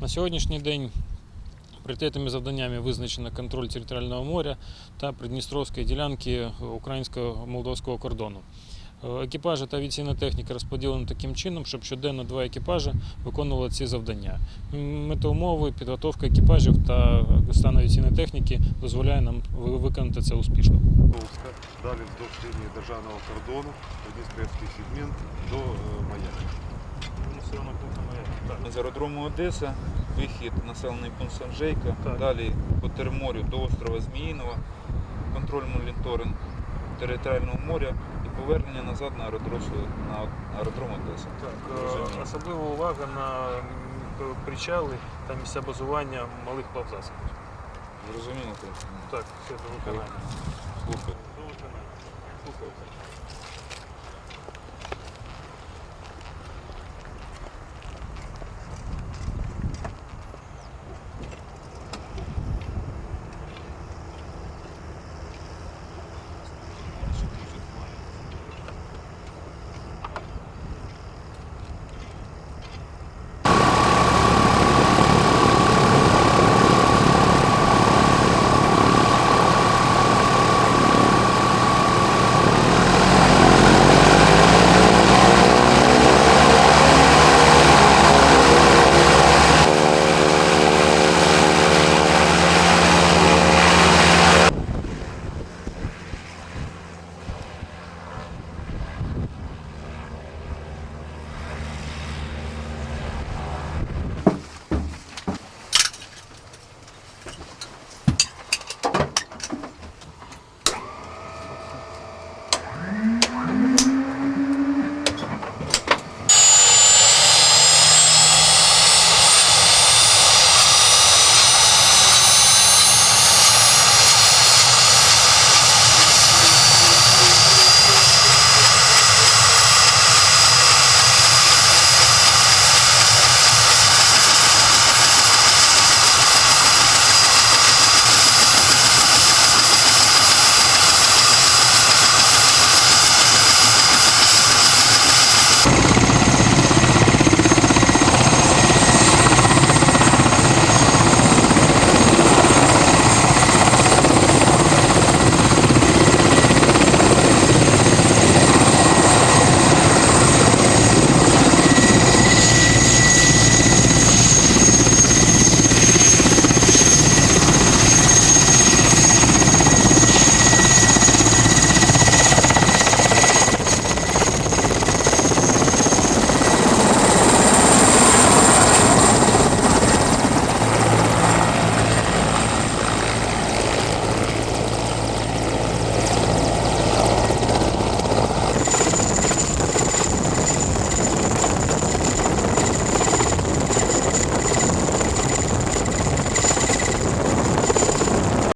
На сьогоднішній день пріоритетними завданнями визначено контроль територіального моря та придністровської ділянки українсько-молдовського кордону. Е, Екіпажі та авіаційна техніка розподілені таким чином, щоб щоденно два екіпажі виконували ці завдання. М, Метеумови, підготовка екіпажів та стан авіаційної техніки дозволяє нам ви- виконати це успішно. Далі вздовж лінії державного кордону, Придністровський сегмент до е, аеродрому Одеса, вихід населений пункт Санжейка, Так. далі по Терморю до острова Зміїного, контроль моніторинг територіального моря і повернення назад на аеродром, на аеродром Одеса. Так, Розумію. особлива увага на причали та місця базування малих плавзасобів. Зрозуміло, так? Так, все до виконання. Слухаю.